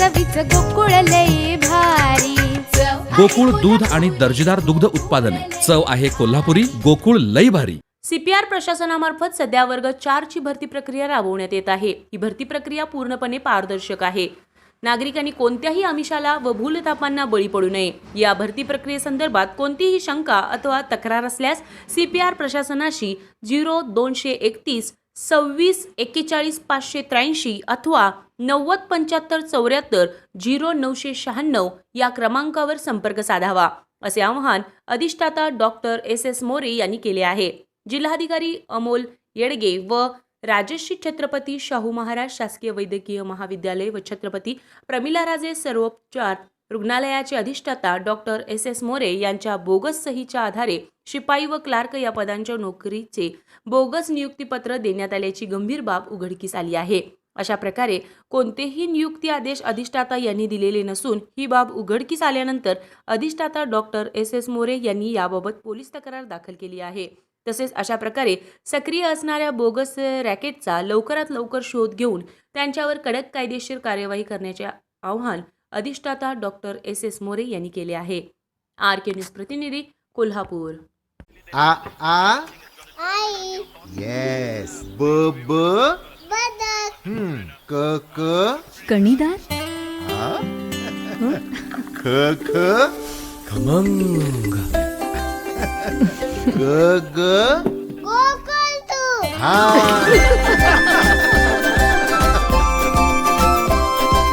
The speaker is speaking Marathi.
चवीच गोकुळ लई भारी. गोकुळ दूध आणि दर्जेदार दुग्ध उत्पादने. चव आहे कोल्हापुरी गोकुळ लई भारी. सीपीआर प्रशासनामार्फत सध्या वर्ग चारची भरती प्रक्रिया राबवण्यात येत आहे. ही भरती प्रक्रिया पूर्णपणे पारदर्शक आहे. नागरिकांनी कोणत्याही आमिषाला व भूलथापांना बळी पडू नये. या भरती प्रक्रियेसंदर्भात कोणतीही शंका अथवा तक्रार असल्यास सीपीआर प्रशासनाशी झिरो दोनशे एकतीस सव्वीस एक्केचाळीस पाचशे त्र्याऐंशी अथवा नव्वद पंच्याहत्तर चौऱ्याहत्तर झिरो नऊशे शहाण्णव या क्रमांकावर संपर्क साधावा असे आवाहन अधिष्ठाता डॉक्टर एस. एस. मोरे यांनी केले आहे. जिल्हाधिकारी अमोल येडगे व राजश्री छत्रपती शाहू महाराज शासकीय वैद्यकीय महाविद्यालय व छत्रपती प्रमिलाराजे सर्वोपचार रुग्णालयाचे अधिष्ठाता डॉक्टर एस एस मोरे यांच्या बोगस सहीच्या आधारे शिपाई व क्लार्क या पदांच्या नोकरीचे बोगस नियुक्तीपत्र देण्यात आल्याची गंभीर बाब उघडकीस आली आहे. अशा प्रकारे कोणतेही नियुक्ती आदेश अधिष्ठाता यांनी दिलेले नसून ही बाब उघडकीस आल्यानंतर अधिष्ठाता डॉक्टर एस एस मोरे यांनी याबाबत पोलीस तक्रार दाखल केली आहे. तसेच अशा प्रकारे सक्रिय असणाऱ्या बोगस रॅकेटचा लवकरात लवकर शोध घेऊन त्यांच्यावर कडक कायदेशीर कार्यवाही करण्याचे आवाहन अधिष्ठाता डॉक्टर एस एस मोरे यांनी केले आहे. आर के न्यूज प्रतिनिधी कोल्हापूर. आ आ? आई. येस ब ब? बदक. हम्म. क क? कणीदार? आ? ख ख? खमंग. ग ग? हा.